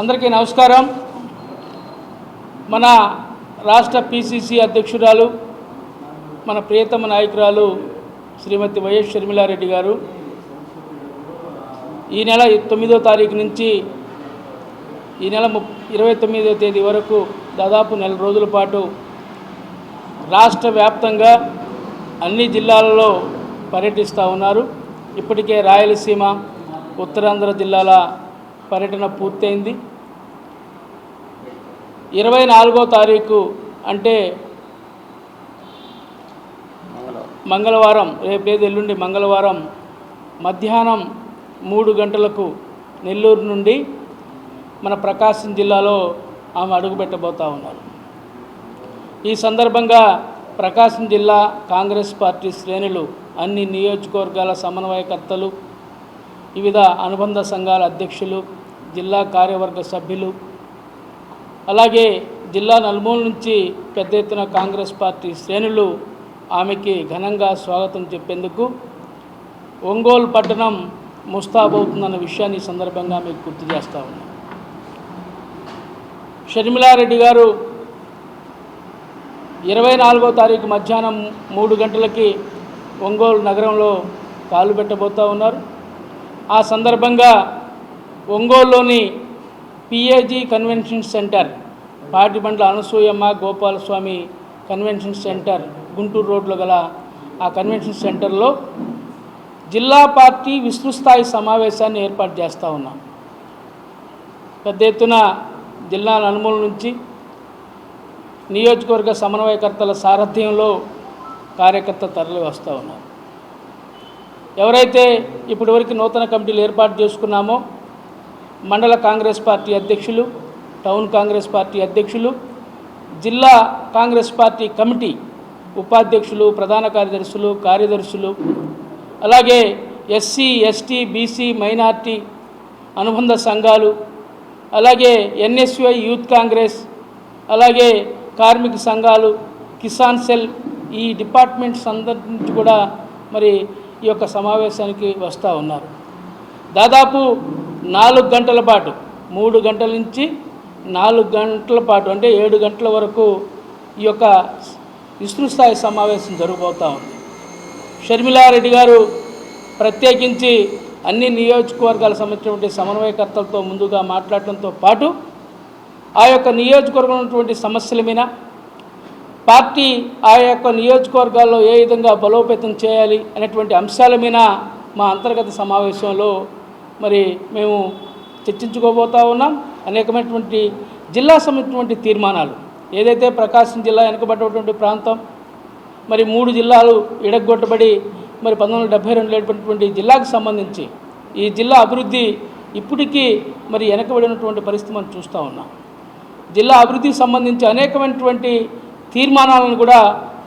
అందరికీ నమస్కారం. మన రాష్ట్ర పిసిసి అధ్యక్షురాలు మన ప్రియతమ నాయకురాలు శ్రీమతి వైఎస్ షర్మిలారెడ్డి గారు. ఈ నెల తొమ్మిదో తారీఖు నుంచి ఈ నెల ము ఇరవై తొమ్మిదో తేదీ వరకు దాదాపు నెల రోజుల పాటు రాష్ట్ర వ్యాప్తంగా అన్ని జిల్లాలలో పర్యటిస్తూ ఉన్నారు. ఇప్పటికే రాయలసీమ ఉత్తరాంధ్ర జిల్లాల పర్యటన పూర్తయింది. ఇరవై నాలుగో తారీఖు అంటే మంగళవారం రేపు లేదు ఎల్లుండి మంగళవారం మధ్యాహ్నం మూడు గంటలకు నెల్లూరు నుండి మన ప్రకాశం జిల్లాలో ఆమె అడుగుపెట్టబోతూ ఉన్నారు. ఈ సందర్భంగా ప్రకాశం జిల్లా కాంగ్రెస్ పార్టీ శ్రేణులు అన్ని నియోజకవర్గాల సమన్వయకర్తలు వివిధ అనుబంధ సంఘాల అధ్యక్షులు జిల్లా కార్యవర్గ సభ్యులు అలాగే జిల్లా నలుమూల నుంచి పెద్ద ఎత్తున కాంగ్రెస్ పార్టీ శ్రేణులు ఆమెకి ఘనంగా స్వాగతం చెప్పేందుకు ఒంగోలు పట్టణం ముస్తాబవుతుందన్న విషయాన్ని సందర్భంగా మీకు గుర్తు చేస్తా ఉన్నాను షర్మిలారెడ్డి గారు ఇరవై నాలుగో తారీఖు మధ్యాహ్నం మూడు గంటలకి ఒంగోలు నగరంలో కాలు పెట్టబోతూ ఉన్నారు. ఆ సందర్భంగా ఒంగోలులోని PAG convention centre Patibandla Anasuyamma Gopalaswamy convention centre Guntur రోడ్లో గల ఆ కన్వెన్షన్ సెంటర్లో జిల్లా పార్టీ విస్తృతస్థాయి సమావేశాన్ని ఏర్పాటు చేస్తూ ఉన్నాం. పెద్ద ఎత్తున జిల్లా నలుమూల నుంచి నియోజకవర్గ సమన్వయకర్తల సారథ్యంలో కార్యకర్త తరలి వస్తూ ఉన్నారు. ఎవరైతే ఇప్పటివరకు నూతన కమిటీలు ఏర్పాటు చేసుకున్నామో మండల కాంగ్రెస్ పార్టీ అధ్యక్షులు టౌన్ కాంగ్రెస్ పార్టీ అధ్యక్షులు జిల్లా కాంగ్రెస్ పార్టీ కమిటీ ఉపాధ్యక్షులు ప్రధాన కార్యదర్శులు కార్యదర్శులు అలాగే ఎస్సీ ఎస్టీ బీసీ మైనార్టీ అనుబంధ సంఘాలు అలాగే ఎన్ఎస్యుఐ యూత్ కాంగ్రెస్ అలాగే కార్మిక సంఘాలు కిసాన్ సెల్ ఈ డిపార్ట్మెంట్స్ అందరి నుంచి కూడా మరి ఈ యొక్క సమావేశానికి వస్తూ ఉన్నారు. దాదాపు నాలుగు గంటల పాటు మూడు గంటల నుంచి నాలుగు గంటల పాటు అంటే ఏడు గంటల వరకు ఈ యొక్క విస్తృతస్థాయి సమావేశం జరగబోతూ ఉంది. షర్మిలారెడ్డి గారు ప్రత్యేకించి అన్ని నియోజకవర్గాలకు సంబంధించినటువంటి సమన్వయకర్తలతో ముందుగా మాట్లాడటంతో పాటు ఆ యొక్క నియోజకవర్గం ఉన్నటువంటి సమస్యల మీద పార్టీ ఆ యొక్క నియోజకవర్గాల్లో ఏ విధంగా బలోపేతం చేయాలి అనేటువంటి అంశాల మీద మా అంతర్గత సమావేశంలో మరి మేము చర్చించుకోబోతా ఉన్నాం. అనేకమైనటువంటి జిల్లా సంబంధించినటువంటి తీర్మానాలు. ఏదైతే ప్రకాశం జిల్లా వెనుకబడ్డటువంటి ప్రాంతం మరి మూడు జిల్లాలు ఇడగొట్టబడి మరి పంతొమ్మిది వందల డెబ్బై రెండులో జిల్లాకు సంబంధించి ఈ జిల్లా అభివృద్ధి ఇప్పటికీ మరి వెనకబడినటువంటి పరిస్థితి మనం చూస్తూ ఉన్నాం. జిల్లా అభివృద్ధికి సంబంధించి అనేకమైనటువంటి తీర్మానాలను కూడా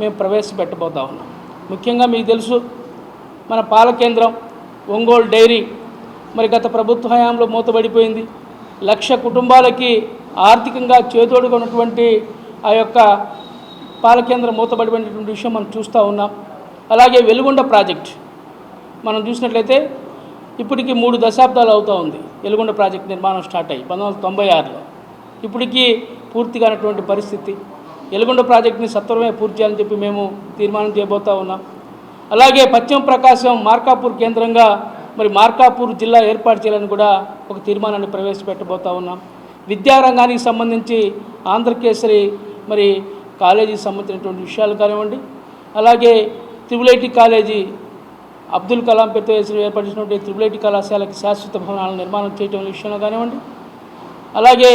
మేము ప్రవేశపెట్టబోతా ఉన్నాం. ముఖ్యంగా మీకు తెలుసు మన పాల కేంద్రం ఒంగోలు డైరీ మరి గత ప్రభుత్వ హయాంలో మూతబడిపోయింది. లక్ష కుటుంబాలకి ఆర్థికంగా చేదోడుగా ఉన్నటువంటి ఆ యొక్క పాల కేంద్రం మూతబడిపోయినటువంటి విషయం మనం చూస్తూ ఉన్నాం. అలాగే వెలుగొండ ప్రాజెక్ట్ మనం చూసినట్లయితే ఇప్పటికి మూడు దశాబ్దాలు అవుతూ ఉంది వెలుగొండ ప్రాజెక్ట్ నిర్మాణం స్టార్ట్ అయ్యి పంతొమ్మిది వందల తొంభై ఆరులో. ఇప్పటికీ పూర్తి పరిస్థితి. ఎలుగొండ ప్రాజెక్ట్ని సత్వరమే పూర్తి చేయాలని చెప్పి మేము తీర్మానం చేయబోతా ఉన్నాం. అలాగే పశ్చిమ ప్రకాశం మార్కాపూర్ కేంద్రంగా మరి మార్కాపూర్ జిల్లా ఏర్పాటు చేయాలని కూడా ఒక తీర్మానాన్ని ప్రవేశపెట్టబోతా ఉన్నాం. విద్యారంగానికి సంబంధించి ఆంధ్రకేసరి మరి కాలేజీకి సంబంధించినటువంటి విషయాలు కానివ్వండి అలాగే త్రిబుల్ కాలేజీ అబ్దుల్ కలాం పేరుతో ఏర్పడినటువంటి ఏర్పాటు త్రిబుల్ కళాశాలకి శాశ్వత భవనాలను నిర్మాణం చేయడం విషయంలో కానివ్వండి అలాగే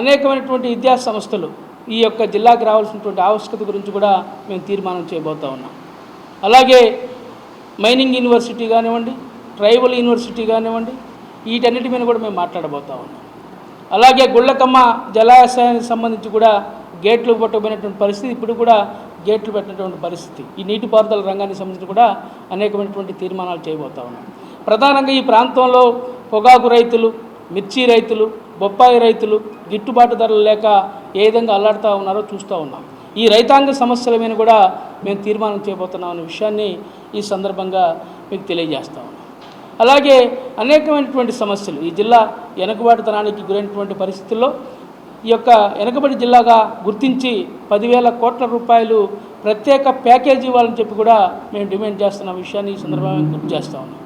అనేకమైనటువంటి విద్యా సంస్థలు ఈ యొక్క జిల్లాకు రావాల్సినటువంటి ఆవశ్యకత గురించి కూడా మేము తీర్మానం చేయబోతా ఉన్నాం. అలాగే మైనింగ్ యూనివర్సిటీ కానివ్వండి ట్రైబల్ యూనివర్సిటీ కానివ్వండి వీటన్నిటి మీద కూడా మేము మాట్లాడబోతా ఉన్నాం. అలాగే గుళ్ళకమ్మ జలాశయానికి సంబంధించి కూడా గేట్లు పట్టబోయినటువంటి పరిస్థితి ఇప్పుడు కూడా గేట్లు పెట్టినటువంటి పరిస్థితి. ఈ నీటిపారుదల రంగానికి సంబంధించి కూడా అనేకమైనటువంటి తీర్మానాలు చేయబోతా ఉన్నాం. ప్రధానంగా ఈ ప్రాంతంలో పొగాకు రైతులు మిర్చి రైతులు బొప్పాయి రైతులు గిట్టుబాటు ధరలు లేక ఏ విధంగా అల్లాడుతూ ఉన్నారో చూస్తూ ఉన్నాం. ఈ రైతాంగ సమస్యల మీద కూడా మేము తీర్మానం చేయబోతున్నాం అనే విషయాన్ని ఈ సందర్భంగా మీకు తెలియజేస్తా ఉన్నాం. అలాగే అనేకమైనటువంటి సమస్యలు ఈ జిల్లా వెనుకబాటుతనానికి గురైనటువంటి పరిస్థితుల్లో ఈ యొక్క వెనుకబడి జిల్లాగా గుర్తించి పదివేల కోట్ల రూపాయలు ప్రత్యేక ప్యాకేజీ ఇవ్వాలని చెప్పి కూడా మేము డిమాండ్ చేస్తున్న విషయాన్ని ఈ సందర్భంగా గుర్తు చేస్తా ఉన్నాం.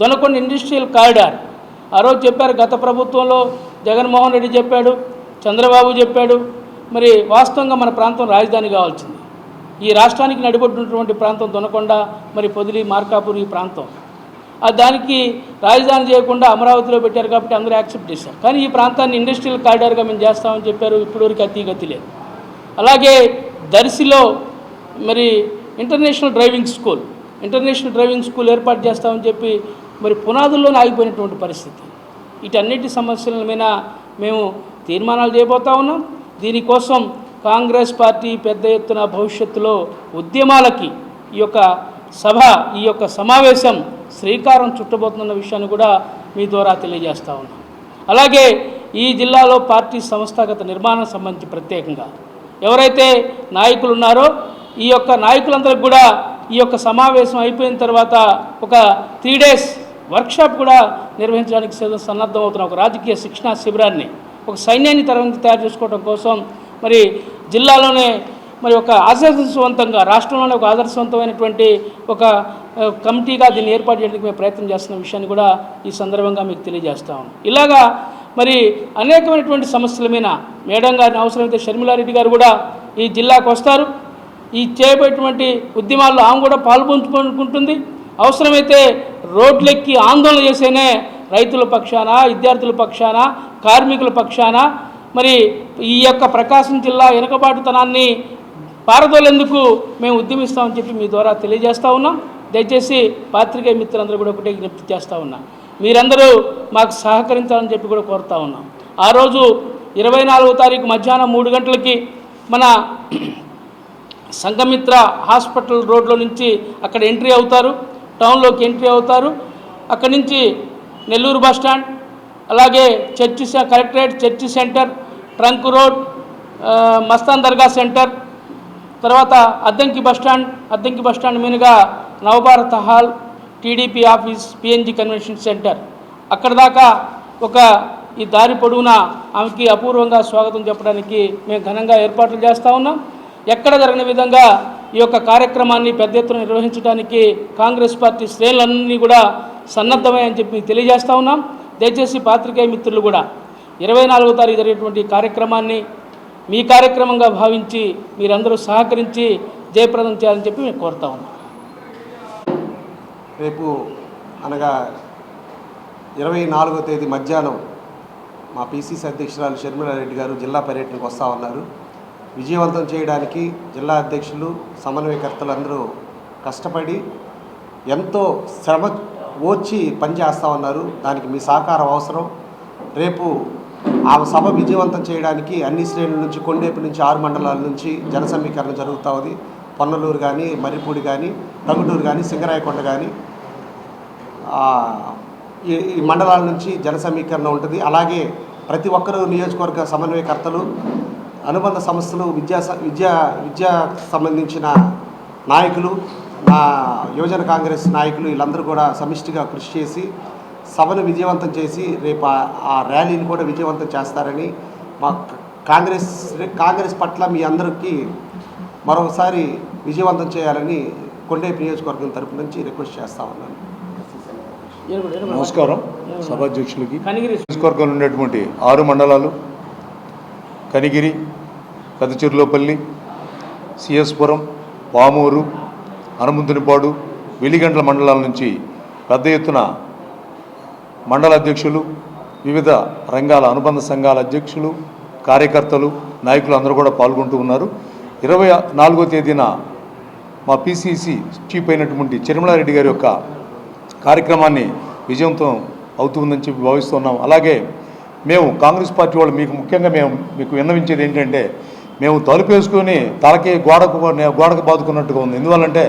దొనకొండ ఇండస్ట్రియల్ కారిడార్ ఆ రోజు చెప్పారు గత ప్రభుత్వంలో జగన్మోహన్ రెడ్డి చెప్పాడు చంద్రబాబు చెప్పాడు. మరి వాస్తవంగా మన ప్రాంతం రాజధాని కావాల్సింది. ఈ రాష్ట్రానికి నడిబొట్టున్నటువంటి ప్రాంతం దొనకొండ మరి పొదిలి మార్కాపూర్ ఈ ప్రాంతం. దానికి రాజధాని చేయకుండా అమరావతిలో పెట్టారు కాబట్టి అందరూ యాక్సెప్ట్ చేశారు. కానీ ఈ ప్రాంతాన్ని ఇండస్ట్రియల్ కారిడార్గా మేము చేస్తామని చెప్పారు ఇప్పటివరకు అతి గతి లేదు. అలాగే దర్శిలో మరి international driving school international driving school ఏర్పాటు చేస్తామని చెప్పి మరి పునాదుల్లోనే ఆగిపోయినటువంటి పరిస్థితి. వీటన్నిటి సమస్యల మీద మేము తీర్మానాలు చేయబోతా ఉన్నాం. దీనికోసం కాంగ్రెస్ పార్టీ పెద్ద ఎత్తున భవిష్యత్తులో ఉద్యమాలకి ఈ యొక్క సభ ఈ యొక్క సమావేశం శ్రీకారం చుట్టబోతున్న విషయాన్ని కూడా మీ ద్వారా తెలియజేస్తా ఉన్నాం. అలాగే ఈ జిల్లాలో పార్టీ సంస్థాగత నిర్మాణం సంబంధించి ప్రత్యేకంగా ఎవరైతే నాయకులు ఉన్నారో ఈ యొక్క నాయకులందరికి కూడా ఈ యొక్క సమావేశం అయిపోయిన తర్వాత ఒక త్రీ డేస్ వర్క్షాప్ కూడా నిర్వహించడానికి సన్నద్ధం అవుతున్న ఒక రాజకీయ శిక్షణా శిబిరాన్ని ఒక సైన్యాన్ని తరగతి తయారు చేసుకోవడం కోసం మరి జిల్లాలోనే మరి ఒక ఆదర్శవంతంగా రాష్ట్రంలోనే ఒక ఆదర్శవంతమైనటువంటి ఒక కమిటీగా దీన్ని ఏర్పాటు చేయడానికి మేము ప్రయత్నం చేస్తున్న విషయాన్ని కూడా ఈ సందర్భంగా మీకు తెలియజేస్తా ఇలాగా మరి అనేకమైనటువంటి సమస్యల మీద మేడం గారిని అవసరమైతే షర్మిలారెడ్డి గారు కూడా ఈ జిల్లాకు వస్తారు. ఈ చేయబోయేటువంటి ఉద్యమాల్లో ఆమె కూడా పాల్పంచుకుంటుంది. అవసరమైతే రోడ్లెక్కి ఆందోళన చేసేనే రైతుల పక్షాన విద్యార్థుల పక్షాన కార్మికుల పక్షాన? మరి ఈ యొక్క ప్రకాశం జిల్లా వెనుకబాటుతనాన్ని పారదోలేందుకు మేము ఉద్యమిస్తామని చెప్పి మీ ద్వారా తెలియజేస్తూ ఉన్నాం. దయచేసి పాత్రికేయ మిత్రులందరూ కూడా ఒకటే విజ్ఞప్తి చేస్తూ ఉన్నాం. మీరందరూ మాకు సహకరించాలని చెప్పి కూడా కోరుతా ఉన్నాం. ఆ రోజు ఇరవై నాలుగో తారీఖు మధ్యాహ్నం మూడు గంటలకి మన సంఘమిత్ర హాస్పిటల్ రోడ్లో నుంచి అక్కడ ఎంట్రీ అవుతారు. టౌన్లోకి ఎంట్రీ అవుతారు. అక్కడి నుంచి నెల్లూరు బస్ స్టాండ్ అలాగే church collectorate church centre trunk road Mastan Dargah centre తర్వాత Addanki bus stand Addanki bus stand మీదుగా Navabharat hall TDP office PNG convention centre. అక్కడ దాకా ఒక ఈ దారి పొడవునా ఆమెకి అపూర్వంగా స్వాగతం చెప్పడానికి మేము ఘనంగా ఏర్పాట్లు చేస్తూ ఉన్నాం. ఎక్కడ జరగని విధంగా ఈ యొక్క కార్యక్రమాన్ని పెద్ద ఎత్తున నిర్వహించడానికి కాంగ్రెస్ పార్టీ శ్రేణులన్నీ కూడా సన్నద్ధమని చెప్పి మీకు తెలియజేస్తా ఉన్నాం. దయచేసి పాత్రికేయ మిత్రులు కూడా ఇరవై నాలుగో తారీఖు జరిగేటువంటి కార్యక్రమాన్ని మీ కార్యక్రమంగా భావించి మీరందరూ సహకరించి జయప్రదం చేయాలని చెప్పి మేము కోరుతా ఉన్నాం. రేపు అనగా ఇరవై నాలుగో తేదీ మధ్యాహ్నం మా పిసిసి అధ్యక్షురాలు షర్మిలారెడ్డి గారు జిల్లా పర్యటనకు వస్తూ ఉన్నారు. విజయవంతం చేయడానికి జిల్లా అధ్యక్షులు సమన్వయకర్తలు అందరూ కష్టపడి ఎంతో శ్రమ ఓర్చి పనిచేస్తూ ఉన్నారు. దానికి మీ సహకారం అవసరం. రేపు ఆ సభ విజయవంతం చేయడానికి అన్ని శ్రేణుల నుంచి కొండేపు నుంచి ఆరు మండలాల నుంచి జన సమీకరణ జరుగుతూ ఉంది. పొన్నలూరు కానీ మర్రిపూడి కానీ టంగుటూరు కానీ సింగరాయకొండ కానీ ఈ ఈ మండలాల నుంచి జన సమీకరణ ఉంటుంది. అలాగే ప్రతి ఒక్కరూ నియోజకవర్గ సమన్వయకర్తలు అనుబంధ సంస్థలు విద్యా విద్యా విద్యా సంబంధించిన నాయకులు నా యువజన కాంగ్రెస్ నాయకులు వీళ్ళందరూ కూడా సమిష్టిగా కృషి చేసి సభను విజయవంతం చేసి రేపు ఆ- ర్యాలీని కూడా విజయవంతం చేస్తారని మా కాంగ్రెస్ కాంగ్రెస్ పట్ల మీ అందరికీ మరొకసారి విజయవంతం చేయాలని కొండేపు నియోజకవర్గం తరపు నుంచి రిక్వెస్ట్ చేస్తా ఉన్నాను. కూడా, కూడా. నమస్కారం. సభాధ్యక్షులకి. నియోజకవర్గంలో ఉన్నటువంటి ఆరు మండలాలు కనిగిరి పెదచెరులోపల్లి సిఎస్పురం పామూరు హనుమంతునిపాడు వెలిగండ్ల మండలాల నుంచి పెద్ద ఎత్తున మండల అధ్యక్షులు వివిధ రంగాల అనుబంధ సంఘాల అధ్యక్షులు కార్యకర్తలు నాయకులు అందరూ కూడా పాల్గొంటూ ఉన్నారు. ఇరవై నాలుగో తేదీన మా పిసిసి చీఫ్ అయినటువంటి చిరుమలారెడ్డి గారి యొక్క కార్యక్రమాన్ని విజయవంతం అవుతుందని చెప్పి భావిస్తున్నాం. అలాగే మేము కాంగ్రెస్ పార్టీ వాళ్ళు మీకు ముఖ్యంగా మేము మీకు విన్నవించేది ఏంటంటే మేము తలుపు వేసుకొని తలకి గోడకు గోడకు బాదుకున్నట్టుగా ఉంది. ఎందువల్లంటే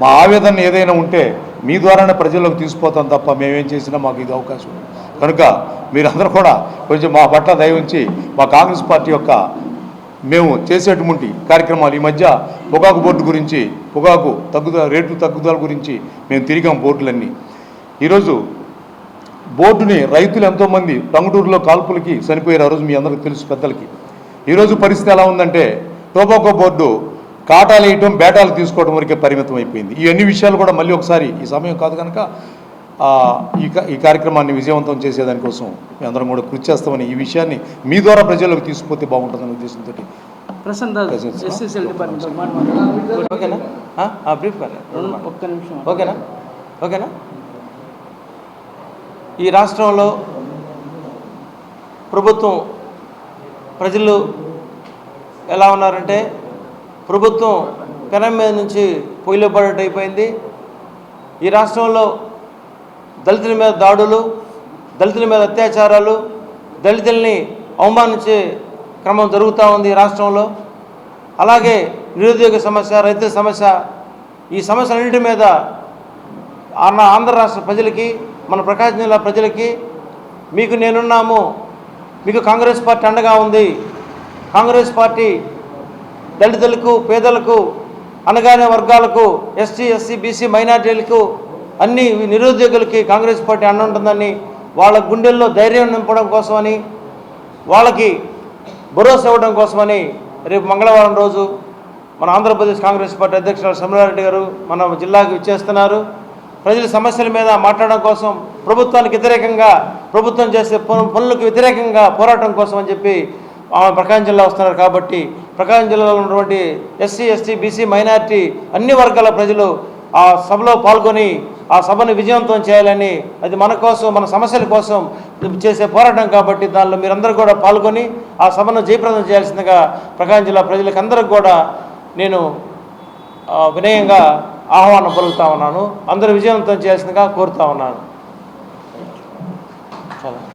మా ఆవేదన ఏదైనా ఉంటే మీ ద్వారానే ప్రజల్లోకి తీసుకుపోతాం తప్ప మేమేం చేసినా మాకు ఇది అవకాశం కనుక మీరందరూ కూడా కొంచెం మా పట్ల దయ ఉంచి మా కాంగ్రెస్ పార్టీ యొక్క మేము చేసేటువంటి కార్యక్రమాలు ఈ మధ్య పొగాకు బోర్డు గురించి పొగాకు తగ్గుదల రేట్లు తగ్గుదల గురించి మేము తిరిగాం బోర్డులన్నీ. ఈరోజు బోర్డుని రైతులు ఎంతోమంది టంగుటూరులో కాల్పులకి చనిపోయారు. ఆ రోజు మీ అందరికీ తెలుసు పెద్దలకి. ఈరోజు పరిస్థితి ఎలా ఉందంటే టోబాకో బోర్డు కాటాలు వేయటం బేటాలు తీసుకోవడం వరకే పరిమితం అయిపోయింది. ఈ అన్ని విషయాలు కూడా మళ్ళీ ఒకసారి ఈ సమయం కాదు కనుక ఆ, ఈ కా- ఈ కార్యక్రమాన్ని విజయవంతం చేసేదానికోసం మీ అందరం కూడా కృషి చేస్తామని ఈ విషయాన్ని మీ ద్వారా ప్రజలకు తీసుకుపోతే బాగుంటుందనే ఉద్దేశంతో ఓకేనా? ఓకేనా? ఈ రాష్ట్రంలో ప్రభుత్వం ప్రజలు ఎలా ఉన్నారంటే ప్రభుత్వం పెనం మీద నుంచి పొయ్యిలో పడేట్టు అయిపోయింది. ఈ రాష్ట్రంలో దళితుల మీద దాడులు దళితుల మీద అత్యాచారాలు దళితుల్ని అవమానించే క్రమం జరుగుతూ ఉంది ఈ రాష్ట్రంలో. అలాగే నిరుద్యోగ సమస్య రైతుల సమస్య ఈ సమస్యలన్నింటి మీద ఆంధ్ర రాష్ట్ర ప్రజలకి మన ప్రకాశం జిల్లా ప్రజలకి మీకు నేనున్నాము మీకు కాంగ్రెస్ పార్టీ అండగా ఉంది. కాంగ్రెస్ పార్టీ దళితులకు పేదలకు అనగానే వర్గాలకు ఎస్టీ ఎస్సీ బీసీ మైనార్టీలకు అన్ని నిరుద్యోగులకి కాంగ్రెస్ పార్టీ అండ ఉంటుందని వాళ్ళ గుండెల్లో ధైర్యం నింపడం కోసమని వాళ్ళకి భరోసా ఇవ్వడం కోసమని రేపు మంగళవారం రోజు మన ఆంధ్రప్రదేశ్ కాంగ్రెస్ పార్టీ అధ్యక్షులు సమరారెడ్డి గారు మన జిల్లాకి ఇచ్చేస్తున్నారు ప్రజల సమస్యల మీద మాట్లాడడం కోసం ప్రభుత్వానికి వ్యతిరేకంగా ప్రభుత్వం చేసే పనులకు వ్యతిరేకంగా పోరాటం కోసం అని చెప్పి ఆమె ప్రకాశం జిల్లా వస్తున్నారు కాబట్టి ప్రకాశం జిల్లాలో ఉన్నటువంటి ఎస్సీ ఎస్టీ బీసీ మైనార్టీ అన్ని వర్గాల ప్రజలు ఆ సభలో పాల్గొని ఆ సభను విజయవంతం చేయాలని అది మన కోసం మన సమస్యల కోసం చేసే పోరాటం కాబట్టి దానిలో మీరందరూ కూడా పాల్గొని ఆ సభను జయప్రదం చేయాల్సిందిగా ప్రకాశం జిల్లా ప్రజలకు అందరికి కూడా నేను వినయంగా ఆహ్వానం పలుకుతా ఉన్నాను. అందరూ విజయవంతం చేయాల్సిందిగా కోరుతా ఉన్నాను. చాలా.